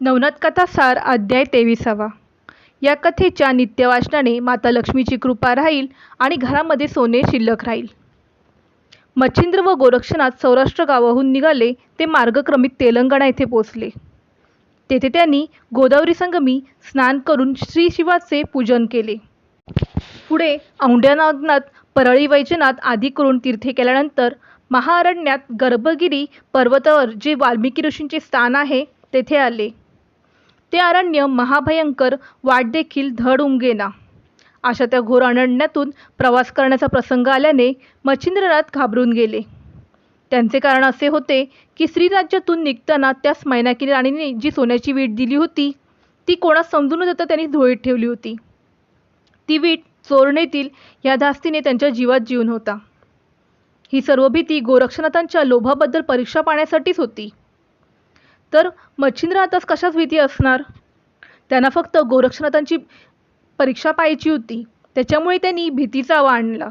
नवनाथ कथा सार अध्याय तेविसावा. या कथेच्या नित्यवाचनाने माता लक्ष्मीची कृपा राहील आणि घरामध्ये सोने शिल्लक राहील. मच्छिंद्र व गोरक्षनाथ सौराष्ट्र गावाहून निघाले ते मार्गक्रमित तेलंगणा येथे पोचले तेथे त्यांनी गोदावरी संगमी स्नान करून श्री शिवाचे पूजन केले. पुढे औंढ्यानाथनाथ परळी वैजनाथ आदी करून तीर्थे केल्यानंतर महाअरण्यात गर्भगिरी पर्वतावर जे वाल्मिकी ऋषींचे स्थान आहे तेथे आले. ते अरण्य महाभयंकर वाट देखील धड उमगेना. अशा त्या घोर अरण्यातून प्रवास करण्याचा प्रसंग आल्याने मच्छिंद्रनाथ घाबरून गेले. त्यांचे कारण असे होते की श्रीराज्यातून निघताना त्यास मैनाकिनी राणीने जी सोन्याची वीट दिली होती ती कोणास समजून न देता त्यांनी धुळीत ठेवली होती. ती वीट चोरणेतील या धास्तीने त्यांच्या जीवात जीवन होता. ही सर्व भीती गोरक्षनाथांच्या लोभाबद्दल परीक्षा पाहण्यासाठीच होती. तर मच्छिंद्र आताच कशाच भीती असणार? त्यांना फक्त गोरक्षनाथांची परीक्षा पाहायची होती. त्याच्यामुळे त्यांनी भीतीचा आवा आणला.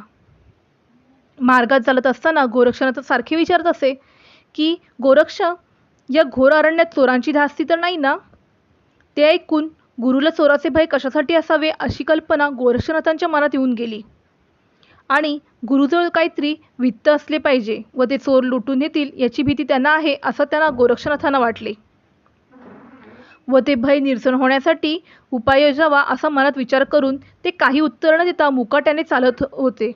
मार्गात चालत असताना गोरक्षनाथ सारखे विचारत असे की गोरक्ष या घोर अरण्यात चोरांची धास्ती तर नाही ना? ते ऐकून गुरुला चोराचे भय कशासाठी असावे अशी कल्पना गोरक्षनाथांच्या मनात येऊन गेली. आणि गुरुजवळ काहीतरी वित्त असले पाहिजे व ते चोर लुटून येतील याची भीती त्यांना आहे असं त्यांना गोरक्षनाथांना वाटले. व ते भय निरसन होण्यासाठी उपाय योजावा असा मनात विचार करून ते काही उत्तर न देता मुकाट्याने चालत होते.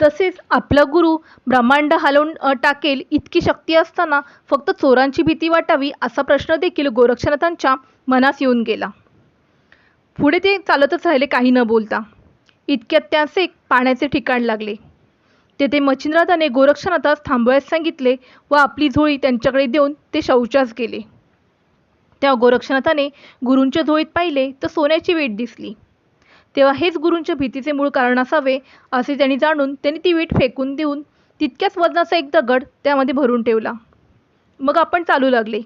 तसेच आपला गुरु ब्रह्मांड हलवून टाकेल इतकी शक्ती असताना फक्त चोरांची भीती वाटावी असा प्रश्न देखील गोरक्षनाथांच्या मनास येऊन गेला. पुढे ते चालतच राहिले काही न बोलता. इतक्यात त्यास एक पाण्याचे ठिकाण लागले. तेथे मच्छिंद्रनाथाने गोरक्षनाथास थांबवायस सांगितले व आपली झोळी त्यांच्याकडे देऊन ते शौचास गेले. त्या गोरक्षनाथाने गुरूंच्या झोळीत पाहिले तर सोन्याची वीट दिसली. तेव्हा हेच गुरूंच्या भीतीचे मूळ कारण असावे असे त्यांनी जाणून त्यांनी ती वीट फेकून देऊन तितक्याच वजनाचा एक दगड त्यामध्ये भरून ठेवला. मग आपण चालू लागले.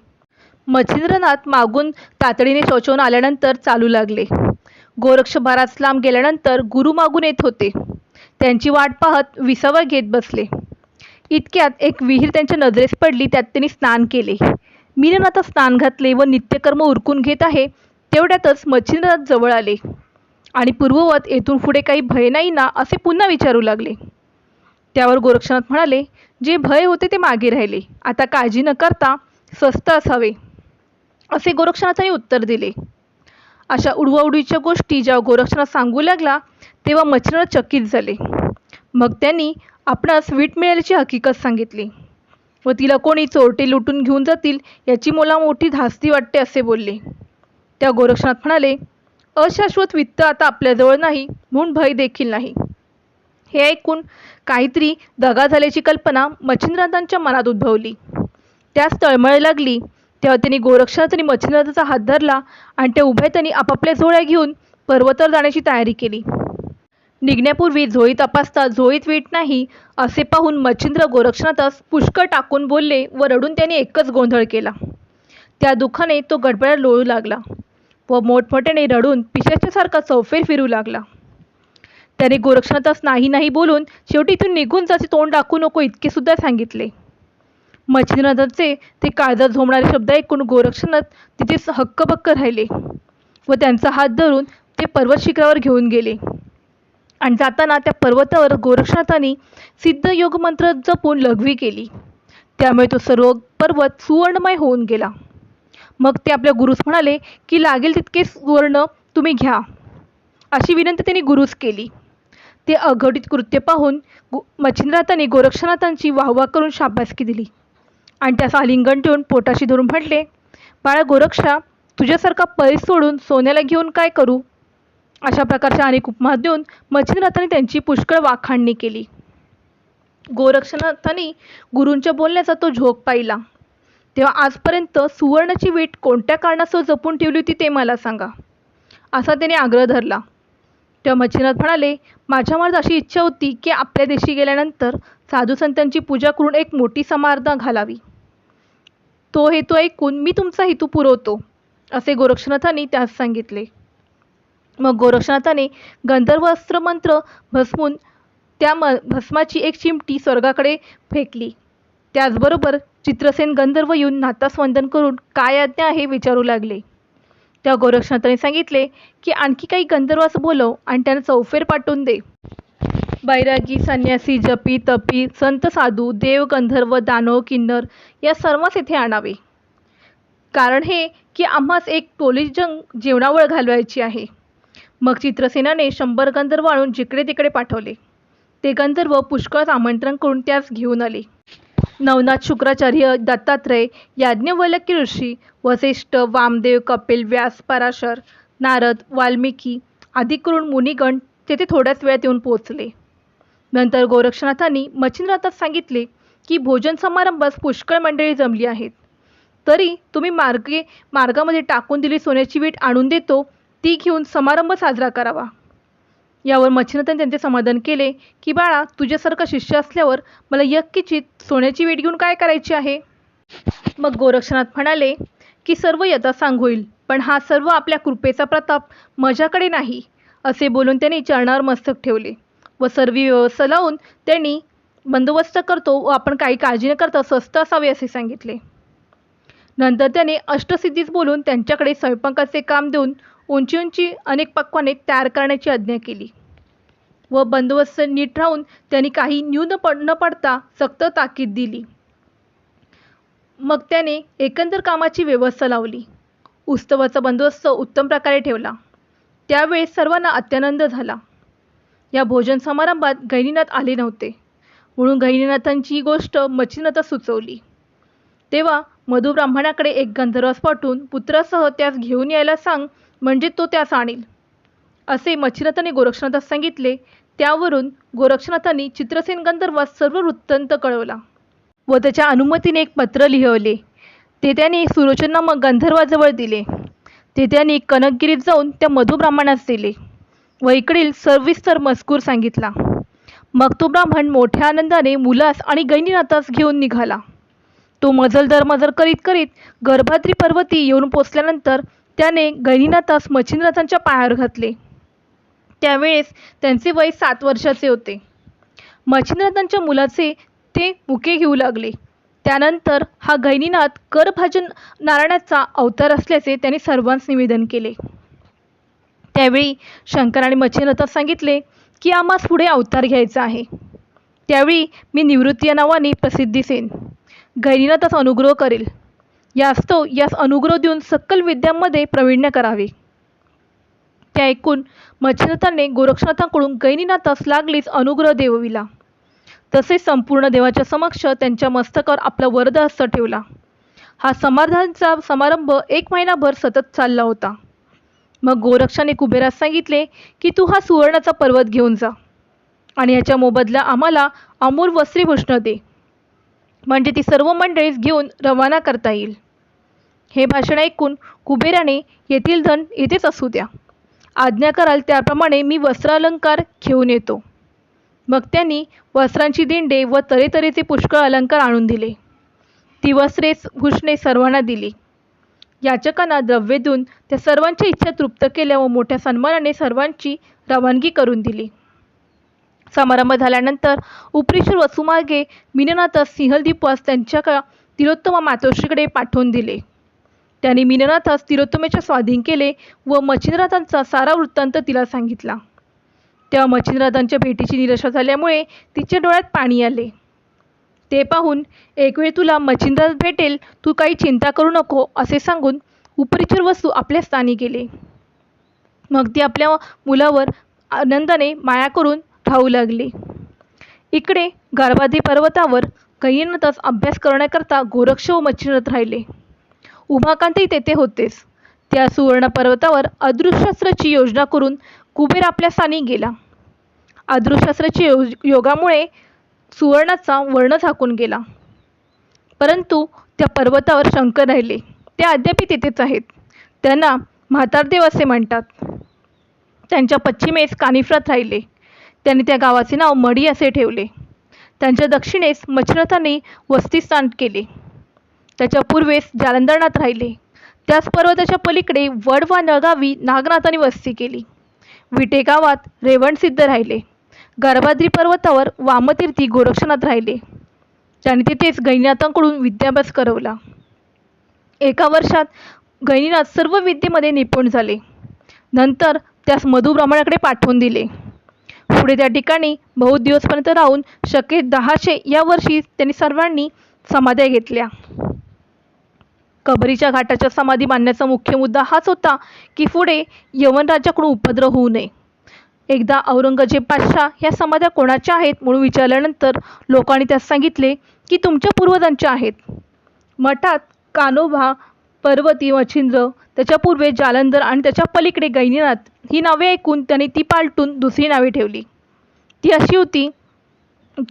मच्छिंद्रनाथ मागून तातडीने शौचवून आल्यानंतर चालू लागले. गोरक्ष बराच लांब गेल्यानंतर गुरु मागून येत होते. त्यांची वाट पाहत विसावा घेत बसले. इतक्यात एक विहीर त्यांच्या नजरेस पडली त्यात त्यांनी स्नान केले. मीनन आता स्नान घातले व नित्यकर्म उरकून घेत आहे तेवढ्यातच मच्छिंद्रनाथ जवळ आले. आणि पूर्ववत येथून पुढे काही भय नाही ना असे पुन्हा विचारू लागले. त्यावर गोरक्षनाथ म्हणाले जे भय होते ते मागे राहिले. आता काळजी न करता स्वस्त असावे. असे गोरक्षनाथांनी उत्तर दिले. अशा उडवाउडीच्या गोष्टी जेव्हा गोरक्षनाथ सांगू लागला तेव्हा मच्छिंद्रनाथ चकित झाले. मग त्यांनी आपणास वीट मिळाल्याची हकीकत सांगितली. व तिला कोणी चोरटे लुटून घेऊन जातील याची मला मोठी धास्ती वाटते असे बोलले. त्या गोरक्षनाथ म्हणाले अशाश्वत वित्त आता आपल्याजवळ नाही म्हणून भय देखील नाही. हे ऐकून काहीतरी दगा झाल्याची कल्पना मच्छिंद्रनाथांच्या मनात उद्भवली. त्यास तळमळ लागली. तेव्हा त्यांनी गोरक्षनाथ आणि मच्छिंद्रनाथाचा हात धरला आणि त्या उभ्या त्यांनी आपापल्या झोळ्या घेऊन पर्वतावर जाण्याची तयारी केली. निघण्यापूर्वी झोळी तपासता झोळीत वीट नाही असे पाहून मच्छिंद्र गोरक्षनाथास पुष्कळ टाकून बोलले व रडून त्याने एकच गोंधळ केला. त्या दुखाने तो गडबड्या लोळू लागला व मोठमोठ्याने रडून पिशाच्यासारखा चौफेर फिरू लागला. त्याने गोरक्षनाथास नाही नाही बोलून शेवटी इथून निघून जाचे तोंड दाखवू नको इतके सुद्धा सांगितले. मच्छिंद्रनाथांचे ते काळजात झोंबणारे शब्द ऐकून गोरक्षनाथ तिथे हक्कबक्क राहिले व त्यांचा हात धरून ते पर्वत शिखरावर घेऊन गेले. आणि जाताना त्या पर्वतावर गोरक्षनाथांनी सिद्ध योगमंत्र जपून लघवी केली. त्यामुळे तो सर्व पर्वत सुवर्णमय होऊन गेला. मग ते आपल्या गुरुस म्हणाले की लागेल तितके सुवर्ण तुम्ही घ्या. अशी विनंती त्यांनी गुरुस केली. ते अघटित कृत्य पाहून गो मच्छिंद्रनाथांनी गोरक्षनाथांची वाहवा करून शाबासकी दिली. आणि त्याचा आलिंगन ठेवून पोटाशी धरून म्हटले बाळा गोरक्षा तुझ्यासारखा पैस सोडून सोन्याला घेऊन काय करू? अशा प्रकारच्या अनेक उपमा देऊन मच्छिंद्रनाथांनी त्यांची पुष्कळ वाखाणणी केली. गोरक्षनाथांनी गुरूंच्या बोलण्याचा तो झोक पाहिला. तेव्हा आजपर्यंत सुवर्णाची वीट कोणत्या कारणासह जपून ठेवली होती ते मला सांगा असा त्याने आग्रह धरला. तेव्हा मच्छिनाथ म्हणाले माझ्या मनात अशी इच्छा होती की आपल्या देशी गेल्यानंतर साधू संतांची पूजा करून एक मोठी समारंभ घालावी. तो हेतू ऐकून मी तुमचा हेतू पुरवतो असे गोरक्षनाथांनी त्यास सांगितले. मग गोरक्षनाथाने गंधर्व अस्त्र मंत्र भस्मून त्या म भस्माची एक चिमटी स्वर्गाकडे फेकली. त्याचबरोबर चित्रसेन गंधर्व येऊन नातास्वंदन करून काय आज्ञा आहे विचारू लागले. त्या गोरक्षनाथाने सांगितले की आणखी काही गंधर्वास बोलव आणि त्यांना चौफेर पाठवून दे. बैरागी संन्यासी जपी तपी संत साधू देव गंधर्व दानव किन्नर या सर्वांस येथे आणावे. कारण हे की आम्हास एक पोलीस जंग जेवणावळ घालवायची आहे. मग चित्रसेनाने शंभर गंधर्व आणून जिकडे तिकडे पाठवले. ते गंधर्व पुष्कळ आमंत्रण करून त्यास घेऊन आले. नवनाथ शुक्राचार्य दत्तात्रय याज्ञवल्क्य ऋषी वसिष्ठ वामदेव कपिल व्यास पराशर नारद वाल्मिकी आदी करून मुनिगण तेथे थोड्याच वेळात येऊन पोहोचले. नंतर गोरक्षनाथांनी मच्छिंद्रनाथास सांगितले की भोजन समारंभास पुष्कळ मंडळी जमली आहेत. तरी तुम्ही मार्गे मार्गामध्ये टाकून दिली सोन्याची वीट आणून देतो ती घेऊन समारंभ साजरा करावा. यावर मच्छिनाथांनी त्यांचे समाधान केले की बाळा तुझ्यासारखा शिष्य असल्यावर मला यक्किचित सोन्याची वीट घेऊन काय करायची आहे? मग गोरक्षनाथ म्हणाले की सर्व यथासांग होईल पण हा सर्व आपल्या कृपेचा प्रताप माझ्याकडे नाही. असे बोलून त्यांनी चरणावर मस्तक ठेवले व सर्व व्यवस्था लावून त्यांनी बंदोबस्त करतो व आपण काही काळजी न करता स्वस्त असावे असे सांगितले. नंतर त्याने अष्टसिद्धीस बोलून त्यांच्याकडे स्वयंपाकाचे काम देऊन उंची उंची अनेक पक्वाने तयार करण्याची आज्ञा केली व बंदोबस्त नीट राहून त्यांनी काही न्यून पड न पडता सक्त ताकीद दिली. मग त्याने एकंदर कामाची व्यवस्था लावली. उत्सवाचा बंदोबस्त उत्तम प्रकारे ठेवला. त्यावेळेस सर्वांना अत्यानंद झाला. या भोजन समारंभात गैनीनाथ आले नव्हते. म्हणून गैनीनाथांची गोष्ट मच्छिनाथास सुचवली. तेव्हा मधु ब्राह्मणाकडे एक गंधर्वास पाठवून पुत्रासह त्यास घेऊन यायला सांग म्हणजे तो त्यास आणील. असे मच्छिनाथाने गोरक्षनाथास सांगितले. त्यावरून गोरक्षनाथांनी चित्रसेन गंधर्वास सर्व वृत्तांत कळवला व त्याच्या अनुमतीने एक पत्र लिहवले. ते त्याने सुरोचना मग गंधर्वाजवळ दिले. त्यांनी कनकगिरीत जाऊन त्या मधुब्राह्मणास दिले. व इकडील सविस्तर मजकूर सांगितला. मग तो ब्राह्मण मोठ्या आनंदाने मुलास आणि गैनीनाथास घेऊन निघाला. तो मजल दर मजल करीत करीत गर्भाद्री पर्वती येऊन पोचल्यानंतर त्याने गैनीनाथास मच्छिंद्रनाथांच्या पायावर घातले. त्यावेळेस त्यांचे वय सात वर्षाचे होते. मच्छिंद्रनाथांच्या मुलाचे ते मुके घेऊ लागले. त्यानंतर हा गैनीनाथ करभाजन नारायणाचा अवतार असल्याचे त्यांनी सर्वांस निवेदन केले. त्यावेळी शंकराने मच्छिंद्रनाथास सांगितले की आम्हास पुढे अवतार घ्यायचा आहे. त्यावेळी मी निवृत्ती या नावाने प्रसिद्धी सेन. गैरीनाथास अनुग्रह करेल. यास्तव यास अनुग्रह देऊन सकल विद्यांमध्ये प्रवीण्य करावे. त्या ऐकून मच्छिनाथाने गोरक्षनाथांकडून गैनीनाथास लागलीच अनुग्रह देवविला. तसेच संपूर्ण देवाच्या समक्ष त्यांच्या मस्तकावर आपला वरदहस्त ठेवला. हा समाधानचा समारंभ एक महिनाभर सतत चालला होता. मग गोरक्षाने कुबेरास सांगितले की तू हा सुवर्णाचा पर्वत घेऊन जा आणि याच्या मोबदला आम्हाला अमूल वस्त्रीभूषण दे. म्हणजे ती सर्व मंडळीस घेऊन रवाना करता येईल. हे भाषण ऐकून कुबेराने येथील धन येथेच असू द्या. आज्ञा कराल त्याप्रमाणे मी वस्त्रालंकार घेऊन येतो. मग त्यांनी वस्त्रांची दिंडे व तऱ्हेतऱ्हेचे पुष्कळ अलंकार आणून दिले. ती वस्त्रे भूषणे सर्वांना दिली. याचकांना द्रव्य देऊन त्या सर्वांच्या इच्छा तृप्त केल्या व मोठ्या सन्मानाने सर्वांची रवानगी करून दिली. समारंभ झाल्यानंतर उपरेश्वर वसुमार्गे मिननाथस सिंहदीपवास त्यांच्या तिरोत्तमा तिलोत्तमा मातोश्रीकडे पाठवून दिले. त्यांनी मिननाथस तिलोत्तमेच्या स्वाधीन केले व मच्छिंद्रनाथांचा सारा वृत्तांत तिला सांगितला. तेव्हा मच्छिंद्रनाथांच्या भेटीची निराशा झाल्यामुळे तिच्या डोळ्यात पाणी आले. ते पाहून एक वेळ तुला मच्छिंद्रनाथ भेटेल तू काही चिंता करू नको असे सांगून उपरिचर वस्तू आपल्या स्थानी गेले. मग ती आपल्या मुलावर आनंदाने माया करून राहू लागली. इकडे गारवादी पर्वतावर गैयनाथास अभ्यास करण्याकरता गोरक्ष व मच्छिंद्रनाथ राहिले. उमाकांतही तेथे होतेच. त्या सुवर्ण पर्वतावर अदृश्यास्त्राची योजना करून कुबेर आपल्या स्थानी गेला. अदृश्यास्त्राची यो योगामुळे सुवर्णाचा वर्ण झाकून गेला. परंतु त्या पर्वतावर शंकर राहिले. ते अद्याप तिथेच आहेत. त्यांना म्हातारदेव असे म्हणतात. त्यांच्या पश्चिमेस कानिफ्रात राहिले. त्यांनी त्या गावाचे नाव मडी असे ठेवले. त्यांच्या दक्षिणेस मच्छरथांनी वस्तीस्थान केले. त्याच्या पूर्वेस जालंधरनाथ राहिले. त्याच पर्वताच्या पलीकडे वड वा नळगावी नागनाथांनी वस्ती केली. विटे गावात रेवणसिद्ध राहिले. गर्भाद्री पर्वतावर वामतीर्थी गोरक्षनाथ राहिले. त्यांनी तिथेच गैनीनाथांकडून विद्याभ्यास करवला. एका वर्षात गैनीनाथ सर्व विद्येमध्ये निपुण झाले. नंतर त्यास मधुब्राह्मणाकडे पाठवून दिले. पुढे त्या ठिकाणी बहुत दिवसपर्यंत राहून शके दहाशे या वर्षी त्यांनी सर्वांनी समाध्या घेतल्या. कबरीच्या घाटाच्या समाधी बांधण्याचा मुख्य मुद्दा हाच होता की पुढे यवनराजाकडून उपद्रव होऊ नये. एकदा औरंगजेब पातशाह ह्या समाध्या कोणाच्या आहेत म्हणून विचारल्यानंतर लोकांनी त्यास सांगितले की तुमच्या पूर्वजांच्या आहेत. मठात कानोभा पर्वती मच्छिंद्र त्याच्या पूर्वे जालंधर आणि त्याच्या पलीकडे गैनीनाथ ही नावे ऐकून त्यांनी ती पालटून दुसरी नावे ठेवली. ती अशी होती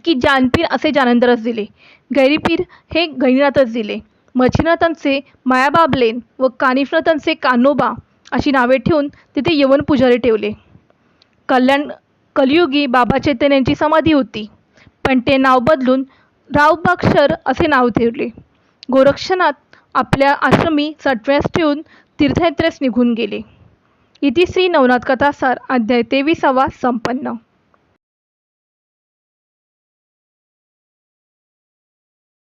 की जानपीर असे जालंधरच दिले. गैरीपीर हे गैनीनाथच दिले. मच्छिनाथांचे मायाबाबलेन व कानिफनाथांचे कान्होबा अशी नावे ठेवून तिथे यवन पुजारी ठेवले. कल्याण कलियुगी बाबा चैतन्यांची समाधी होती. पण ते नाव बदलून रावबाक्षर असे नाव ठेवले. गोरक्षनाथ आपल्या आश्रमी सटव्यास ठेवून तीर्थयात्रेस निघून गेले. इति श्री नवनाथ कथासार अध्याय तेविसावा संपन्न.